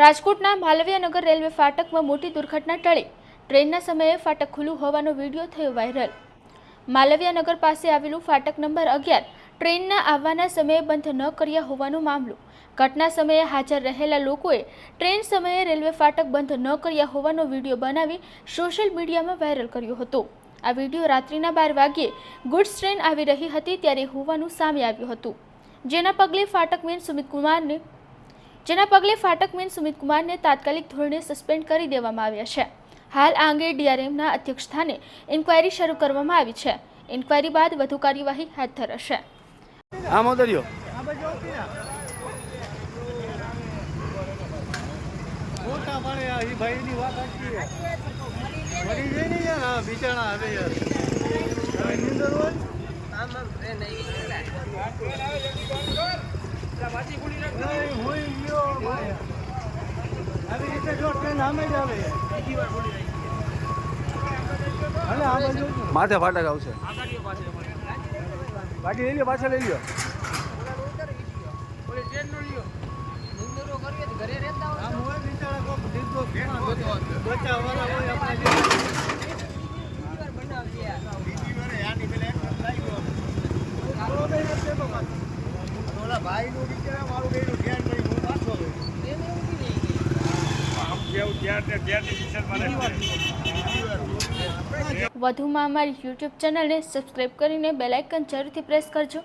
રાજકોટના માલવીયાનગર રેલવે ફાટકમાં મોટી દુર્ઘટના ટળી. ટ્રેનના સમયે ફાટક ખુલ્લું હોવાનો વીડિયો થયો વાયરલ. માલવીયાનગર પાસે આવેલું ફાટક નંબર અગિયાર ટ્રેનના આવવાના સમયે બંધ ન કર્યા હોવાનો મામલો. ઘટના સમયે હાજર રહેલા લોકોએ ટ્રેન સમયે રેલવે ફાટક બંધ ન કર્યા હોવાનો વીડિયો બનાવી સોશિયલ મીડિયામાં વાયરલ કર્યો હતો. આ વીડિયો રાત્રિના બાર વાગ્યે ગુડ્સ ટ્રેન આવી રહી હતી ત્યારે હોવાનું સામે આવ્યું હતું. જેના પગલે ફાટકમેન સુમિત કુમારને જેના પગલે ફાટકમેન સુમિત કુમારને તાત્કાલિક ધોરણે સસ્પેન્ડ કરી દેવામાં આવ્યા છે. હાલ આ અંગે ડીઆરએમના અધ્યક્ષસ્થાને ઇન્ક્વાયરી શરૂ કરવામાં આવી છે. ઇન્ક્વાયરી બાદ વધુ કાર્યવાહી હાથ ધરાશે. આમ ને ઈ ભાઈની વાત સાચી મરી જાય ને યાર? હા બિચારા હવે યાર. હવે નીંદર હોય? નહીં, હુંય ગયો ભાઈ. આવી રીતે જો ટ્રેન આમે જ આવે. હાલે આ બાજુ માથે ફાટક આવશે. બાકી લઈ લ્યો. પાછળ લઈ લ્યો. આમ હોય બિચારા કોક દીકરો બચાવવાળા હોય આપણા વધુમાં અમારી યુટ્યુબ ચેનલને સબસ્ક્રાઇબ કરીને બેલાઇકન જરૂરથી પ્રેસ કરજો.